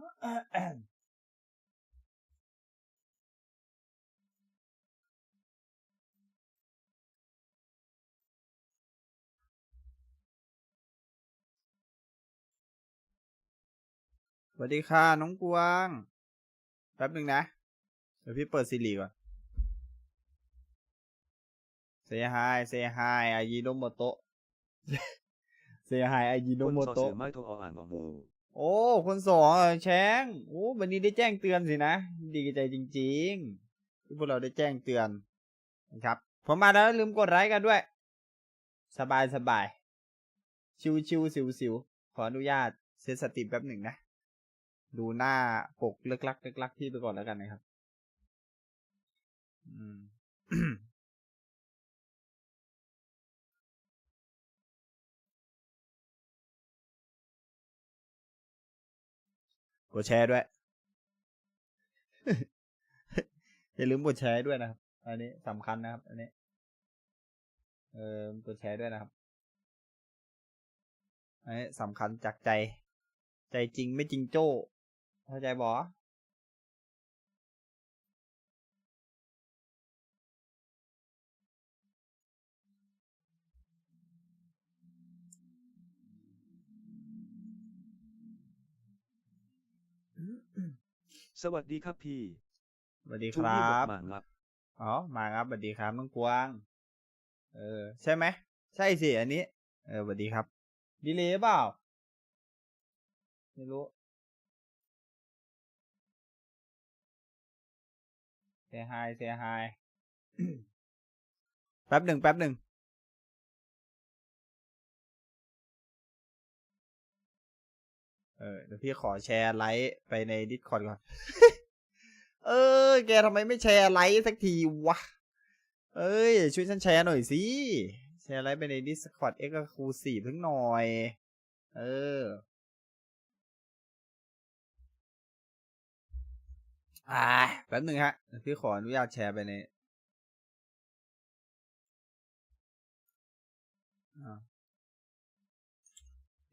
สวัสดีค่ะ น้องกวาง แป๊บหนึ่งนะ เดี๋ยวพี่เปิดซีรีส์ก่อน Say hi Say hi อายิโนโมโตะ Say hi อายิโนโมโตะ โอ้คนสองเออแชงโอ้วันนี้ได้แจ้งเตือนสินะ ดีใจจริงๆที่พวกเราได้แจ้งเตือนนะครับ ผมมาแล้วลืมกดไลค์กันด้วย สบายสบายชิวชิวสิวสิวขออนุญาตเซตสติแป๊บหนึ่งนะ ดูหน้าปกเลิกลักเลิกลักพี่ไปก่อนแล้วกันนะครับ อืม กดแชร์ด้วย อย่าลืมกดแชร์ด้วยนะครับ อันนี้สำคัญนะครับ อันนี้ เออกดแชร์ด้วยนะครับ อันนี้สำคัญจากใจ ใจจริงไม่จริงโจ้เข้าใจบอ สวัสดีครับพี่สวัสดีคช่วงรันี้หมดบหมางับอ๋อมาครับสวัสดีครับน้องกวาง เออ ใช่ไหมใช่สิอันนี้ เออสวัสดีครับดีเลยเปล่าไม่รู้เซฮายเซฮายแป๊บหนึ่งแป๊บหนึ่ง เออเดี๋ยวพี่ขอแชร์ไลค์ไปใน Discord ก่อน เออ แกทำไมไม่แชร์ไลค์สักทีวะ เอ้ย ช่วยฉันแชร์หน่อยสิ แชร์ไลค์ไปใน Discord Exclusive ทั้งหน่อย เออ อ่าแป๊บหนึ่งฮะเดี๋ยวพี่ขออนุญาตแชร์ไปในอ่า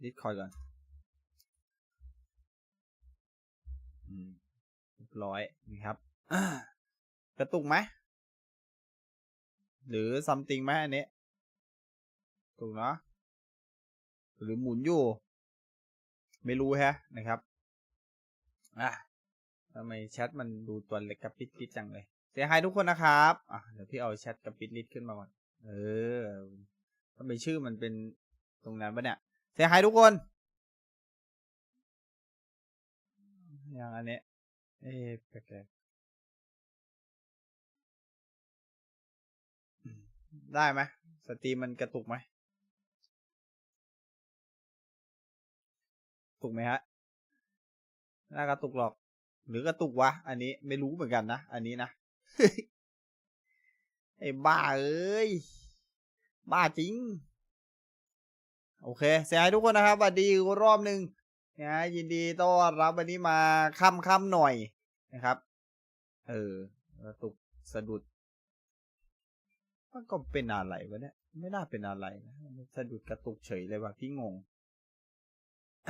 Discord ก่อน ร้อยนี่ครับกระตุกไหมหรือซัมติงไหมอันนี้ถูกเนาะหรือหมุนอยู่ ไม่รู้แฮะนะครับอะทำไมแชทมันดูตัวเล็กกระปิดปิดจังเลยเสียหายทุกคนนะครับอะเดี๋ยวพี่เอาแชทกระปิดลิดขึ้นมาก่อนเออทำไมชื่อมันเป็นตรงนั้นปะเนี่ยเสียหายทุกคนอย่างอันเนี้ ยเอ๊ะแปลกๆอืมได้ไหมสตรีมมันกระตุกไหมถูกไหมฮะน่ากระตุกหรอก หรือกระตุกวะ อันนี้ไม่รู้เหมือนกันนะ อันนี้นะ ไอ้บ้าเอ้ย บ้าจริง โอเค เสียหายทุกคนนะครับสวัสดีรอบหนึ่ง นะฮะยินดีต้อนรับวันนี้มาค่ำค่ำหน่อยนะครับ เออกระตุกสะดุดมันก็เป็นอะไรวะเนี่ยไม่น่าเป็นอะไรนะสะดุดกระตุกเฉยเลยว่ะพี่งง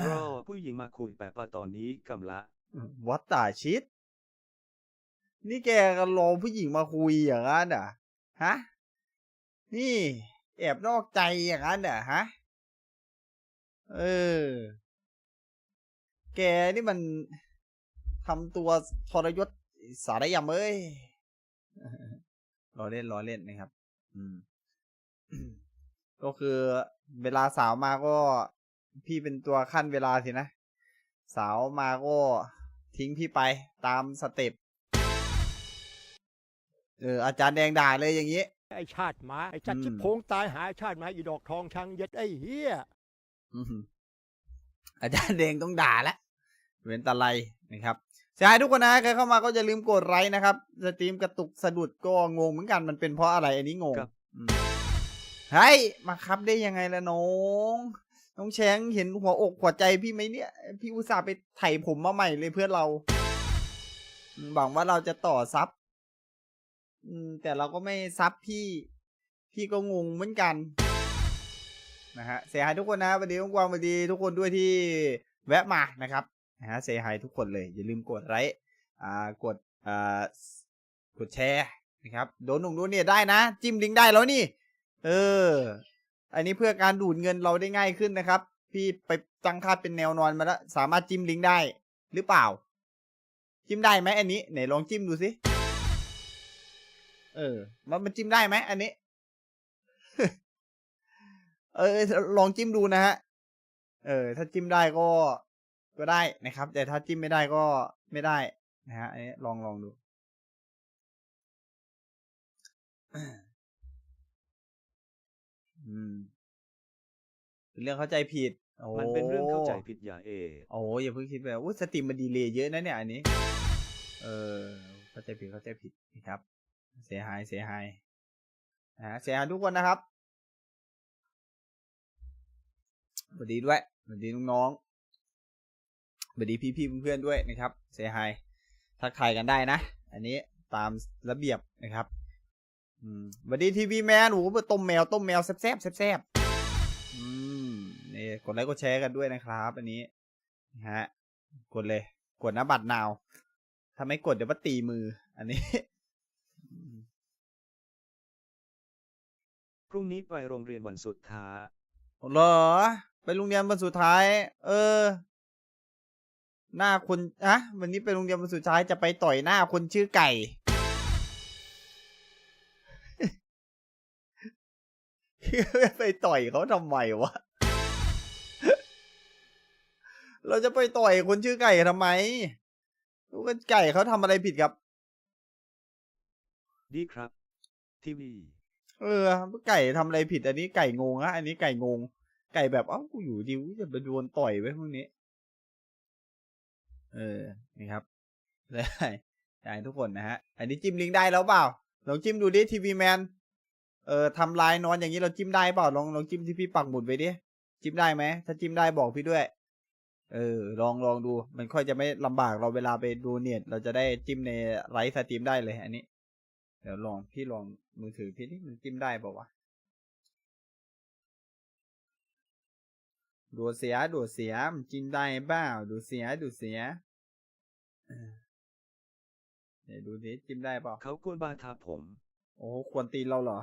รอผู้หญิงมาคุยแต่ปะตอนนี้กำละวัดตาชิด นี่แกก็รอผู้หญิงมาคุยอย่างนั้นเหรอะฮะ นี่ แอบนอกใจอย่างนั้นเหรอฮะ เออ แกนี่มันทำตัวทรยศสารยำเอ้ยรอเล่นรอเล่นนะครับ อืม ก็คือเวลาสาวมาก็พี่เป็นตัวขั้นเวลาสินะ สาวมาก็ทิ้งพี่ไปตามสเต็ปเอออาจารย์แดงด่าเลยอย่างนี้ ไอ้ชาติหมา ไอ้ชาติอืมชิบโพงตายหาไอ้ชาติหมาอีดอกทองช้างเย็ดไอ้เฮียอื้อหืออาจารย์แดงต้องด่าละ เว้นตะไลนะครับเสียหายทุกคนนะใครเข้ามาก็อย่าลืมกดไลค์นะครับสตรีมกระตุกสะดุดก็งงเหมือนกันมันเป็นเพราะอะไรอันนี้งงครับ อืมเฮ้ยมาครับได้ยังไงล่ะน้องน้องแชงเห็นหัวอกหัวใจพี่ไหมเนี่ย พี่อุตส่าห์ไปไถผมมาใหม่เลยเพื่อนเราอืมหวังว่าเราจะต่อซับอืม แต่เราก็ไม่ซับพี่ พี่ก็งงเหมือนกัน นะฮะเสียหายทุกคนนะสวัสดีกวางสวัสดีทุกคนด้วยที่แวะมานะครับ นะฮะเสียหายทุกคนเลย อย่าลืมกดไลค์อ่ากดอ่ากดแชร์นะครับโดนหนุ่มดนเนี่ยได้นะ จิ้มลิงก์ได้แล้วนี่ เออ อันนี้เพื่อการดูดเงินเราได้ง่ายขึ้นนะครับ พี่ไปตั้งค่าเป็นแนวนอนมาแล้ว สามารถจิ้มลิงก์ได้หรือเปล่า จิ้มได้ไหมอันนี้ไหนลองจิ้มดูสิเออ มันมันจิ้มได้ไหมอันนี้ เออ ลองจิ้มดูนะฮะ เออ ถ้าจิ้มได้ก็ ก็ได้นะครับ แต่ถ้าจิ้มไม่ได้ก็ไม่ได้นะฮะอันนี้ลองลองดู อืมเป็นเรื่องเข้าใจผิดโอ้มันเป็นเรื่องเข้าใจผิดอย่าเอโอ้อย่าเพิ่งคิดไปว่าอุ๊ยสตรีมมันดีเลยเยอะนะเนี่ยอันนี้ เออ เข้าใจผิดเข้าใจผิดนะครับ เสียหายเสียหายนะฮะเสียหายทุกคนนะครับสวัสดีด้วยสวัสดีน้องๆ สวัสดีพี่ๆเพื่อนๆด้วยนะครับเสียหายทักทายกันได้นะ อันนี้ตามระเบียบนะครับอืมสวัสดีทีวีแมนโอ้โหต้มแมวต้มแมวแซ่บๆแซ่บๆอืมนี่กดไลค์กดแชร์กันด้วยนะครับ อันนี้นะฮะกดเลย กดนะบัตรนาวถ้าไม่กดเดี๋ยวมาตีมือ อันนี้พรุ่งนี้ไปโรงเรียนวันสุดท้ายเหรอ ไปโรงเรียนวันสุดท้าย เออ หน้าคนอะวันนี้ไปโรงเรียนวันสุดท้ายจะไปต่อยหน้าคนชื่อไก่ ไปต่อยเขาทำไมวะ เราจะไปต่อยคนชื่อไก่ทำไมรู้กันไก่เขาทำอะไรผิดครับ ดีครับ ทีวี เออไก่ทำอะไรผิด อันนี้ไก่งงอะอันนี้ไก่งง ไก่แบบเอ้ากูอยู่ดิวจะไปโดนต่อยไว้พวกนี้ เออนี่ครับได้ได้ทุกคนนะฮะ อันนี้จิ้มลิงก์ได้แล้วเปล่า ลองจิ้มดูดิทีวีแมน เออทำลายนอนอย่างนี้เราจิ้มได้เปล่า ลองลองจิ้มที่พี่ปักหมุดไปดิ จิ้มได้ไหม ถ้าจิ้มได้บอกพี่ด้วย เออ ลองลองดู มันค่อยจะไม่ลำบากเราเวลาไปดูเน็ตเราจะได้จิ้มในไลฟ์สตรีมได้เลย อันนี้ เดี๋ยวลองพี่ลองมือถือพี่นี่มันจิ้มได้เปล่าวะดูเสียดูเสียมันจิ้มได้เปล่าดูเสียดูเสีย เออเดี๋ยวดูดิจิ้มได้เปล่าเขากวนบาทาผม โอ้โหควรตีนเราเหรอ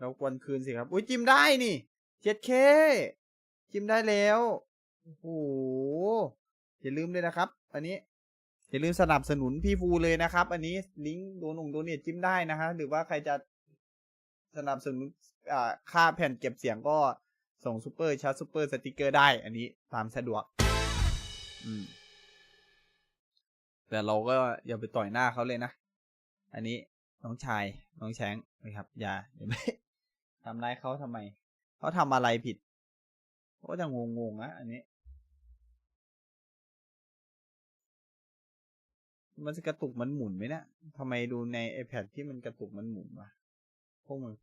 เราควรคืนสิครับ อุ้ยจิ้มได้นี่เจ็ดเคจิ้มได้แล้ว โอ้โห อย่าลืมเลยนะครับ อันนี้ อย่าลืมสนับสนุนพี่ฟูเลยนะครับ อันนี้ลิงก์โดนงโดนเนตจิ้มได้นะฮะ หรือว่าใครจะสนับสนุนอ่าค่าแผ่นเก็บเสียงก็ส่งซูเปอร์ชาร์จซูเปอร์สติกเกอร์ได้ อันนี้ตามสะดวก อืม แต่เราก็อย่าไปต่อยหน้าเขาเลยนะ อันนี้น้องชายน้องแชงนะครับ อย่าอย่าไปทำร้ายเขาทำไม เขาทำอะไรผิดเขาก็จะงงงๆนะอันนี้ มันจะกระตุกมันหมุนไหมเนะทำไมดูใน iPad ที่มันกระตุกมันหมุนวะพวกมึง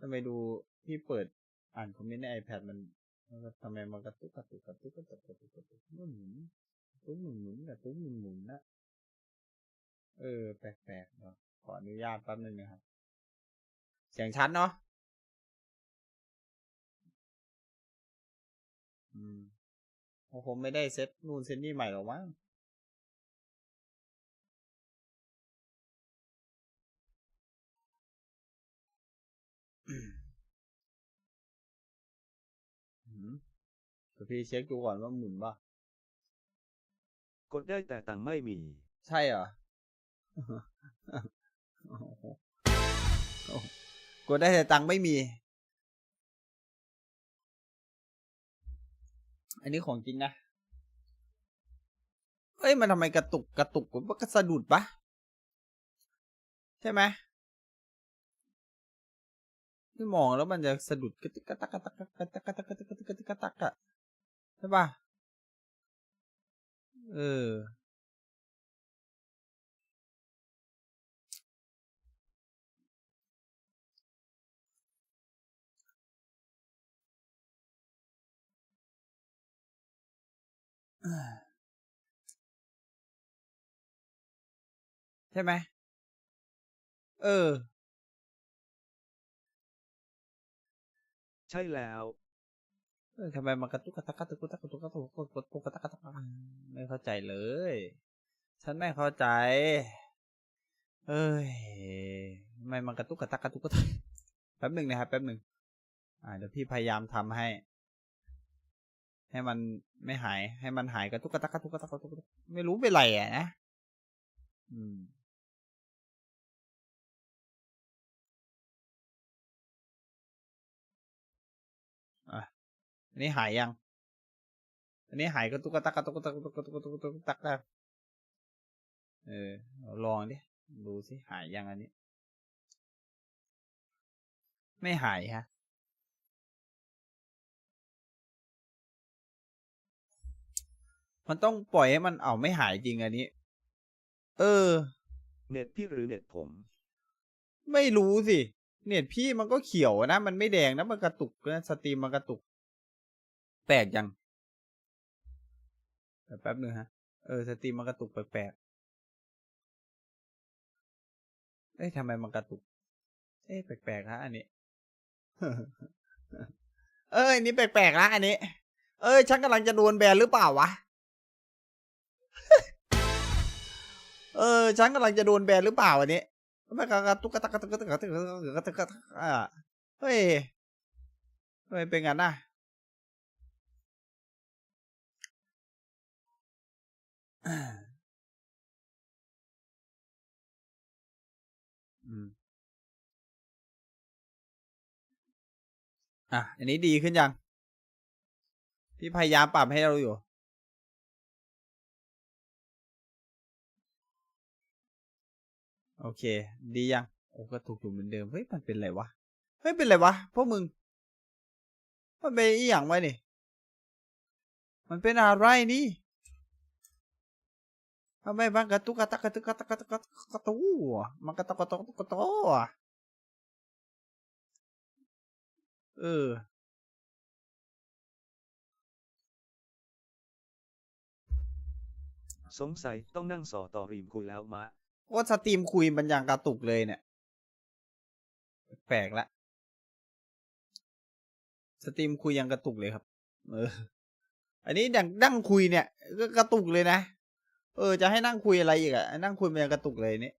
ทำไมดูที่เปิดอ่านคอมเมนต์ใน iPad มันมันทำไมมันกระตุกกระตุกกระตุกกระตุกกระตุกกระตุกมันหมุน ตุกหมุนหมุนกระตุกหมุนหมุนนะเออ แปลกๆเนาะขออนุญาตแป๊บนึงนะครับ เสียงชัดเนาะอืมโอ้ผมไม่ได้เซ็ตนู่นเซตนี่ใหม่หรอกมั้งอืมพี่เช็คดูก่อนว่าหมุนป่ะ กดได้แต่ตังไม่มี ใช่เหรอ กดได้แต่ตังไม่มี อันนี้ของจริงนะ เอ้ย มันทำไมกระตุกกระตุกมันก็สะดุดปะใช่ไหมที่มองแล้วมันจะสะดุดกระตักกระตักกระตักกระตักกระตักกระตักกระตักกระตักอะใช่ปะ เออ ใช่ไหม เออ ใช่แล้ว เออทำไมมันกระตุกกระตักกระตุกกระตักกระตุกกระตุกกระตุกกระตักกระตักไม่เข้าใจเลย ฉันไม่เข้าใจ เอ้ยทำไมมันกระตุกกระตักกระตุกกระตักแป๊บหนึ่งนะครับแป๊บหนึ่งอ่าเดี๋ยวพี่พยายามทำให้ ให้มันไม่หาย ให้มันหายกระตุกกระตักกระตุกกระตุกกระตุกไม่รู้เป็นไรอะนะ อืม อันนี้หายยัง อันนี้หายกระตุกกระตักกระตุกกระตักกระตุกกระตุกกระตุกกระตุกกระตักแล้วเออเอาลองดิดูสิหายยังอันนี้ ไม่หายฮะมันต้องปล่อยให้มันเอาไม่หายจริงอันนี้ เออ เน็ตพี่หรือเน็ตผม ไม่รู้สิ เน็ตพี่มันก็เขียวนะ มันไม่แดงนะ มันกระตุกนะ สตรีมมันกระตุก แปลกยังเดี๋ยวแป๊บนึงฮะ เออ สตรีมมันกระตุกแปลกๆเอ้ยทำไมมันกระตุก เอ้ยแปลกๆฮะอันนี้ เอ้ยนนี้แปลกๆนะอันนี้ เอ้ยฉันกำลังจะโดนแบนหรือเปล่าวะ เออฉันกำลังจะโดนแบนหรือเปล่าอันนี้ไม่กระตุกกระตักกระตุกกระตุกกระตุกกระตุกกระตุกกระตุกอะเฮ้ยทำไมเป็นงั้นน่ะ อืม อะ อันนี้ดีขึ้นยัง พี่พยายามปรับให้เราอยู่ โอเค ดียัง โอ้ก็ถูกอยู่เหมือนเดิม เฮ้ย มันเป็นไรวะ เฮ้ย เป็นไรวะ พวกมึง มันเป็นอีหยังไว้นี่ มันเป็นอะไรนี่ ทำไมมันกระตุกกระตักกระตุกกระตักกระตุกกระตุกกระตุกอะมันกระตุกกระตุกกระตุกอะเออสงสัยต้องนั่งสอต่อรีมคุยแล้วมะว่าสตรีมคุยมันยังกระตุกเลยเนี่ย แปลกละ สตรีมคุยยังกระตุกเลยครับ เออ อันนี้ดังนั่งคุยเนี่ย ก็กระตุกเลยนะ เออจะให้นั่งคุยอะไรอีกอะนั่งคุยมันยังกระตุกเลยนี่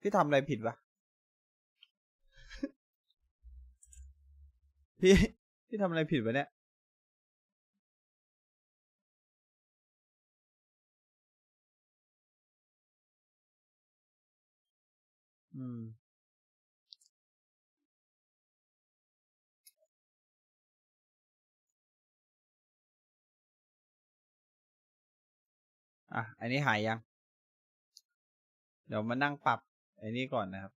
พี่ทำอะไรผิดวะพี่พี่ทำอะไรผิดวะเนี่ยอืม อะ อันนี้หายยัง เดี๋ยวมานั่งปรับอ้นี่ก่อนนะครับ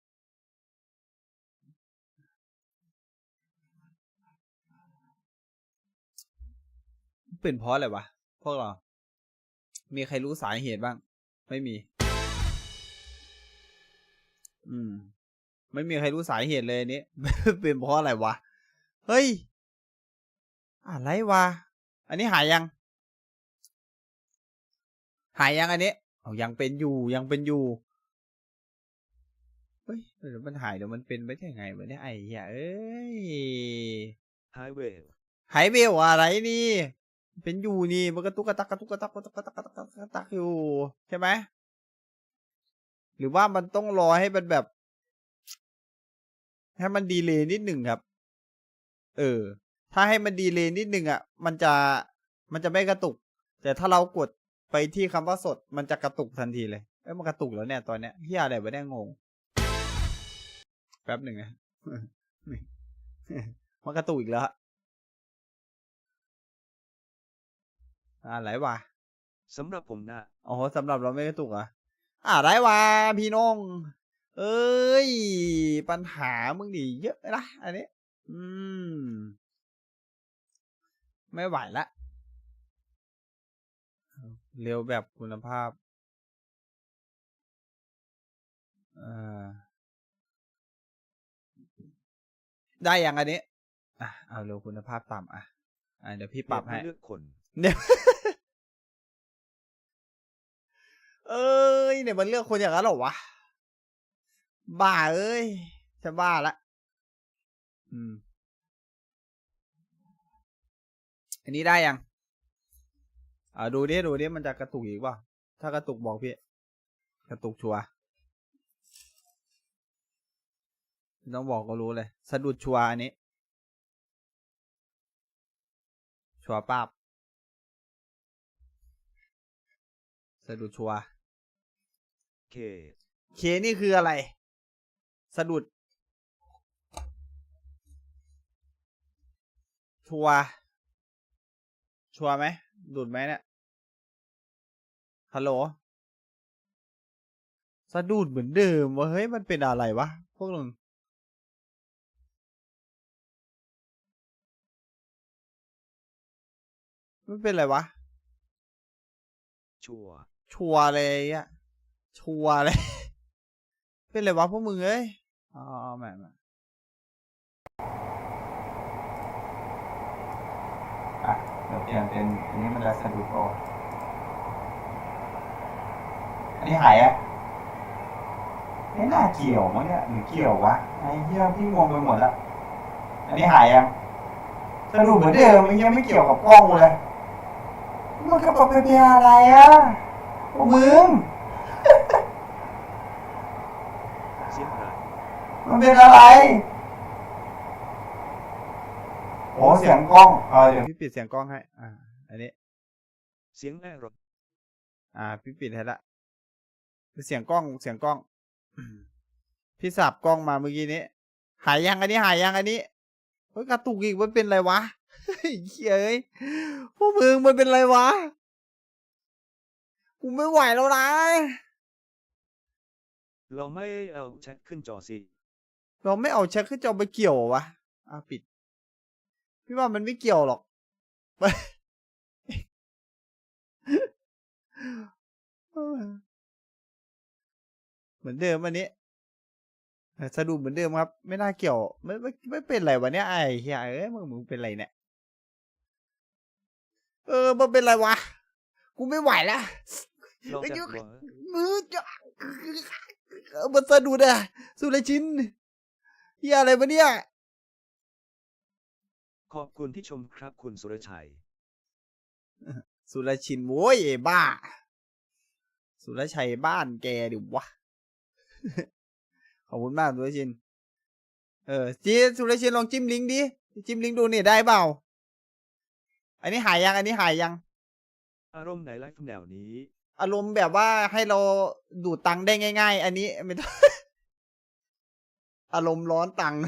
เป็นเพราะอะไรวะ พวกเรา มีใครรู้สาเหตุบ้าง ไม่มี อืม ไม่มีใครรู้สาเหตุเลยนนี้ เป็นเพราะอะไรวะ เฮ้ย อะไรวะ อันนี้หายยัง หายยังอันนี้เอายังเป็นอยู่ยังเป็นอยู่เฮ้ยเดี๋ยวมันหายเดี๋ยวมันเป็นไปได้ยังไงวะเนี่ยไอ้เหี้ยเอ้ยไฮเวลหายเบลอะไรนี่ เป็นอยู่นี่มันกระตุกกระตักกระตุกกระตักกระตุกกระตักกระตักกระตักกระตักอยู่ใช่ไหมหรือว่ามันต้องรอให้มันแบบให้มันดีเลย์นิดหนึ่งครับ เออ ถ้าให้มันดีเลย์นิดหนึ่งอะ มันจะ มันจะไม่กระตุก แต่ถ้าเรากด ไปที่คำว่าสดมันจะกระตุกทันทีเลย เอ้ยมันกระตุกแล้วเนี่ยตอนเนี้ยเฮียอะไรวะเนี่ยงง แป๊บหนึ่งนะ มันกระตุกอีกแล้วฮะอะไรวะสำหรับผมนะอ๋อสำหรับเราไม่กระตุกเหรอะอ่าได้ว่าพี่น้อง เอ้ย ปัญหามึงดิเยอะนะอันนี้ อืม ไม่ไหวละ เร็วแบบคุณภาพเอ่อได้ยังอันนี้ อะ เอาเร็วคุณภาพต่ำอะ อะ เดี๋ยวพี่ปรับให้เลือกคนเนี่ยเอ้ยเนี่ยมันเลือกคนอย่างนั้นเหรอวะ บ้าเอ้ย จะบ้าละอืม อันนี้ได้ยัง อ่าดูดิดูดิมันจะกระตุกอีกเปล่าถ้ากระตุกบอกพี่ กระตุกชัวร์ไม่ต้องบอกก็รู้เลย สะดุดชัวร์อันนี้ ชัวร์ป้าบสะดุดชัวร์เคเคนี่คืออะไร สะดุด ชัวร์ชัวร์ไหม ดุดไหมเนี่ย ฮัลโหล สะดุดเหมือนเดิมวะเฮ้ย มันเป็นอะไรวะ พวกมึงมันเป็นอะไรวะ ชัวร์ชัวร์เลยอะ ชัวร์เลยเป็นไรวะพวกมึงเอ้ย อ๋อแม่มาอะ เดี๋ยวเปลี่ยนเป็นอันนี้มันจะสะดุดโออันนี้หายอะไม่น่าเกี่ยวมั้งเนี่ยหรือเกี่ยววะไอ้เหี้ยพี่งงไปหมดละอันนี้หายยังสะดุดเหมือนเดิมมันยังไม่เกี่ยวกับกล้องเลยมันกระเป๋าเปียอะไรอะพวกมึงเสียงไรมันเป็นอะไร โอ้เสียงกล้องเออเดี๋ยวพี่ปิดเสียงกล้องให้ อ่า อันนี้ เสียงแอร์รถอ่า พี่ปิดให้ละเสียงกล้องเสียงกล้อง พี่สับกล้องมาเมื่อกี้นี้ หายยังอันนี้หายยังอันนี้เฮ้ยกระตุกอีกมันเป็นอะไรวะเฮ้ยเอ้ยพวกมึงมันเป็นอะไรวะกูไม่ไหวแล้วนะเราไม่เอาแชทขึ้นจอสิ เราไม่เอาเช็คขึ้นจอไปเกี่ยวเหรอวะอะปิด พี่ว่ามันไม่เกี่ยวหรอก เหมือนเดิมอันนี้เออสะดุดเหมือนเดิมครับ ไม่น่าเกี่ยว ไม่ไม่ไม่เป็นไรวะเนี่ยไอ้เฮียเอ้ยมึงมึงเป็นไรเนี่ยเออมันเป็นไรวะ กูไม่ไหวแล้วเราเอ้ยจะเดี๋ยวบอกมือจะเออมันสะดุดอะสุรชินเฮียอะไรวะเนี่ย ขอบคุณที่ชมครับคุณสุรชัย สุรชินโว้ยไอ้บ้า สุรชัยบ้านแกดิวะ ขอบคุณมากสุรชิน เออจีสุรชินลองจิ้มลิงก์ดิ จิ้มลิงก์ดูนี่ได้เปล่า อันนี้หายยัง อันนี้หายยัง อารมณ์ในไลฟ์แนวนี้ อารมณ์แบบว่าให้เราดูดตังค์ได้ง่าย ๆ อันนี้ไม่ต้องอารมณ์ร้อนตังค์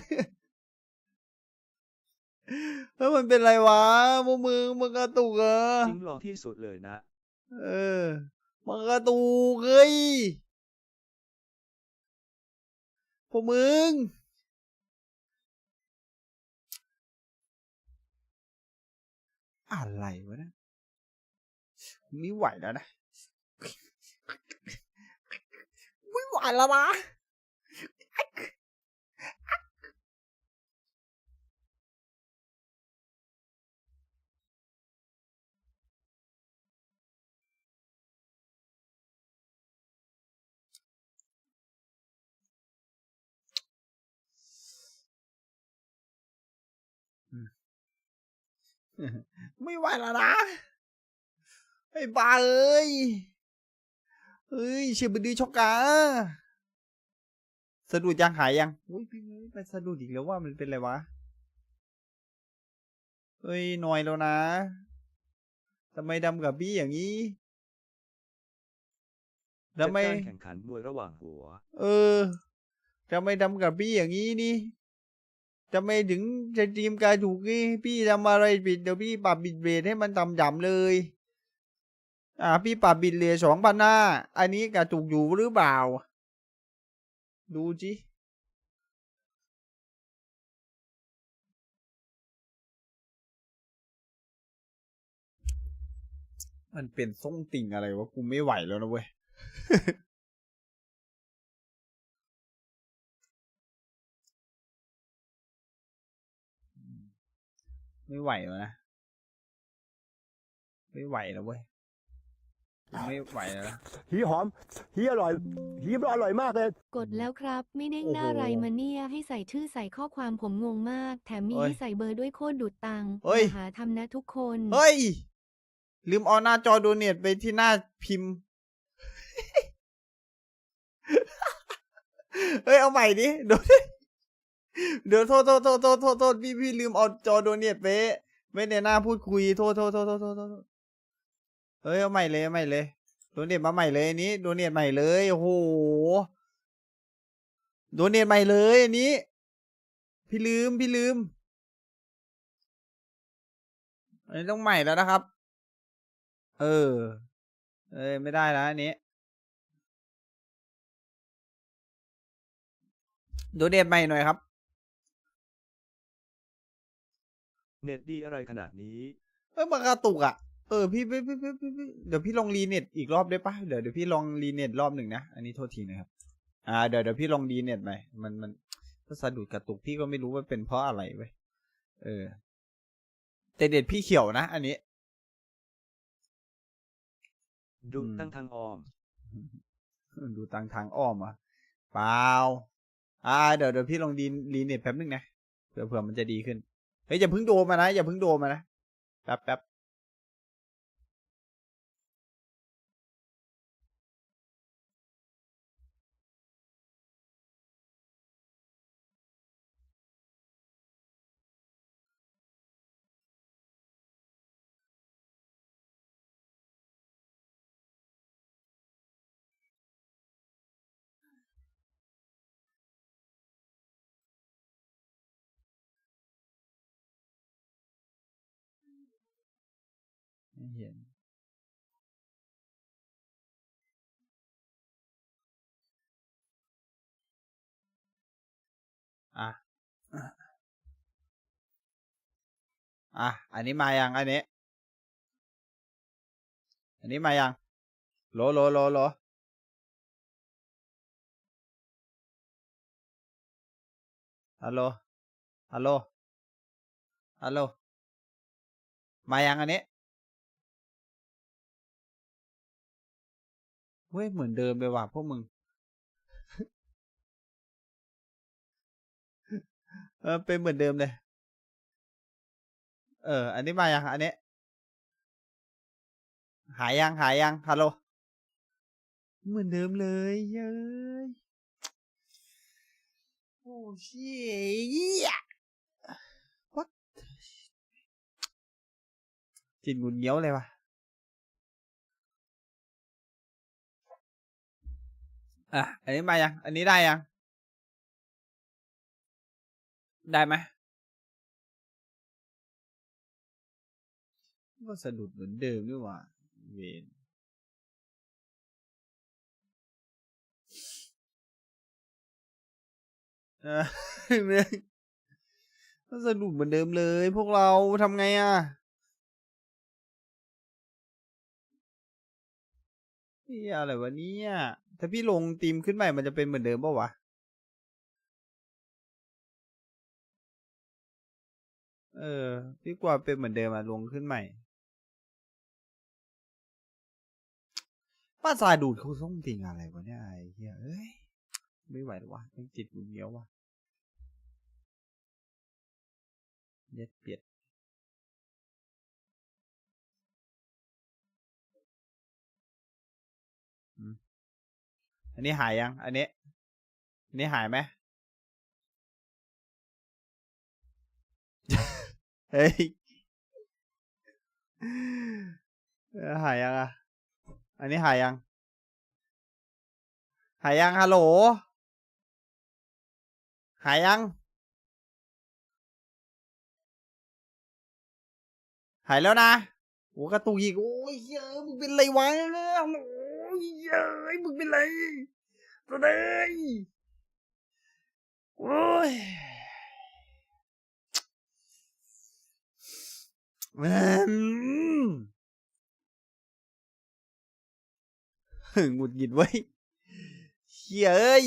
แล้วมันเป็นไรวะพวกมึงมึงกระตุกเหรอจริงหล่อที่สุดเลยนะ เออมันกระตูกเฮ้ยพวกมึงอะไรวะเนะไม่ไหวแล้วนะ ไม่ไหวแล้วนะ ไม่ไหวแล้วนะ ไอ้บ้าเอ้ย เฮ้ยเชียบดีช็อกกาสะดุดยังหายยังอุ้ยพี่เอ้ยไปสะดุดอีกแล้วว่ามันเป็นอะไรวะ เฮ้ยหน่อยแล้วนะทำไมดำกับบี้อย่างนี้จัดทำไมการแข่งขันมวยระหว่างหัว เออทำไมดำกับบี้อย่างนี้นี่ ทำไมถึงจะทีมกายถูกนี่พี่ทำอะไรผิดเดี๋ยวพี่ปรับบิดเบรดให้มันต่ำๆเลย อ่า พี่ปรับบินเลสองพันห้า อันนี้กระจุกอยู่หรือเปล่า ดูจิมันเป็นทรงติ่งอะไรวะกูไม่ไหวแล้วนะเว้ย ไม่ไหวแล้วนะ ไม่ไหวแล้วเว้ยกูไม่ไหวแล้วนะ หีหอม หีอร่อย หีมันอร่อยมากเลย กดแล้วครับ ไม่เด้งโอ้โหหน้าไรมาเนี่ยให้ใส่ชื่อใส่ข้อความผมงงมาก แถมมีเฮ้ยให้ใส่เบอร์ด้วยโคตรดูดตังค์เฮ้ยอย่าหาทำนะทุกคน เฮ้ย ลืมเอาหน้าจอโดเนทไปที่หน้าพิมพ์ เฮ้ย เอาใหม่ดิโดน เดี๋ยวโทษโทษโทษโทษโทษโทษพี่พี่ลืมเอาจอโดเนทไปไว้ในหน้าพูดคุยโทษโทษโทษโทษโทษโทษเฮ้ยเอาใหม่เลยเอาใหม่เลยโดเนทมาใหม่เลยอันนี้โดเนทใหม่เลยโอ้โหโดเนทใหม่เลยอันนี้ พี่ลืมพี่ลืมอันนี้ต้องใหม่แล้วนะครับ เออ เอ้ยไม่ได้แล้วอันนี้ดูเดทใหม่หน่อยครับ เน็ตดีอะไรขนาดนี้เอ้ยมันกระตุกอะเออพี่พี่พี่พี่พี่พี่เดี๋ยวพี่ลองรีเน็ตอีกรอบได้ปะเดี๋ยวเดี๋ยวพี่ลองรีเน็ตรอบหนึ่งนะอันนี้โทษทีนะครับ อ่าเดี๋ยวเดี๋ยวพี่ลองรีเน็ตใหม่มันมันถ้าสะดุดกระตุกพี่ก็ไม่รู้ว่าเป็นเพราะอะไรเว้ยเออ แต่เด็ดพี่เขียวนะอันนี้ ดูอืมตั้งทางอ้อม ดูทางทางอ้อมอะเปล่าอ่าเดี๋ยวเดี๋ยวพี่ลองดีรีเน็ตแป๊บนึงนะเผื่อเผื่อมันจะดีขึ้น เฮ้ยอย่าเพิ่งโดนมานะอย่าเพิ่งโดนมานะแป๊บแป๊บ ไม่เห็น อะ อะ อันนี้มายังอันนี้ อันนี้มายังโลโลโลโลฮัลโหล ฮัลโหล ฮัลโหล มายังอันนี้ เว้ยเหมือนเดิมไปว่ะพวกมึง เออเป็นเหมือนเดิมเลย เออ อันนี้มายังอันนี้ หายยังหายยังฮัลโหลเหมือนเดิมเลยเย้ยโอ้เชี่ย what จินกุนเงี้ยวเลยวะ อะ อันนี้มายัง อันนี้ได้ยัง ได้ไหมก็สะดุดเหมือนเดิมด้วยว่ะเวนเออเนี่ยก็สะดุดเหมือนเดิมเลย พวกเราทำไงอะนี่อะไรวะเนี่ย ถ้าพี่ลงทีมขึ้นใหม่มันจะเป็นเหมือนเดิมปะวะ เออ พี่กว่าเป็นเหมือนเดิมอะลงขึ้นใหม่ ป้าซาดูดเขาส่งติงอะไรวะเนี่ยไอ้เหี้ยเอ้ย ไม่ไหวแล้ววะต้องจิตบุญเงี้ยววะเย็ดเปียด อันนี้หายยัง อันนี้อันนี้หายไหมเฮ้ยหายยังอะ อันนี้หายยัง หายยังฮัลโหล หายยัง หายแล้วนะโอ้กระตุกอีก โอ้ยเฮ้ยมึงเป็นไรวะโอ้ย เฮ้ยมึงเป็นไรตัวเด้ยโอ้ยแมันหงุดหงิดไว้ยเฮ้ยเอ้ย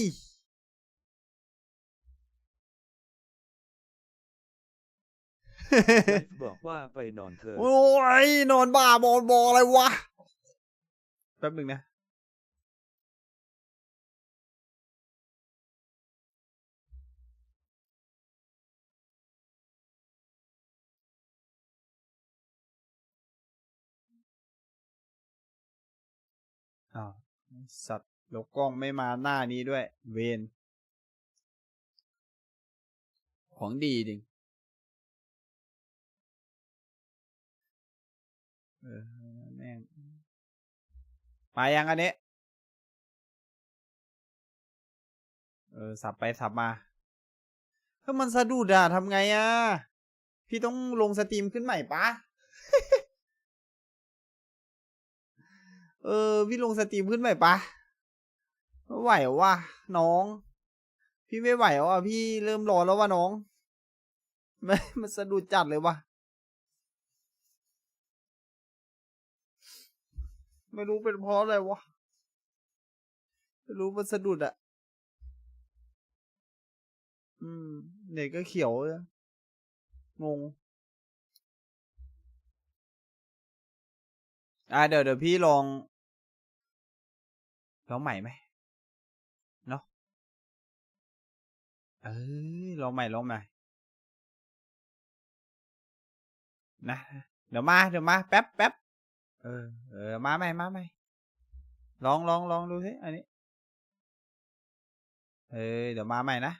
ไลฟ์บอกว่าไปนอนเถอะโอ้ยนอนบ้าบอลบออะไรวะ แป๊บหนึ่งนะ สัตว์แล้วกล้องไม่มาหน้านี้ด้วย เวนของดีจริงเออแม่งมายังอันนี้เออ สับไปสับมาถ้ามันสะดุดอะทำไงอะพี่ต้องลงสตรีมขึ้นใหม่ปะ เออ พี่ลงสตรีมขึ้นใหม่ปะไม่ไหวว่ะน้อง พี่ไม่ไหวว่ะพี่เริ่มร้อนแล้วว่ะน้องไม่มันสะดุดจัดเลยว่ะไม่รู้เป็นเพราะอะไรวะไม่รู้มันสะดุดอะอืมเน็ตก็เขียวเลยงง อ่าเดี๋ยวเดี๋ยวพี่ลองลองใหม่ไหมเนาะเออลองใหม่ลองใหม่นะเดี๋ยวมาเดี๋ยวมาแป๊บแป๊บเออเออมาใหม่มาใหม่ลองลองลองดูสิอันนี้เออเดี๋ยวมาใหม่นะ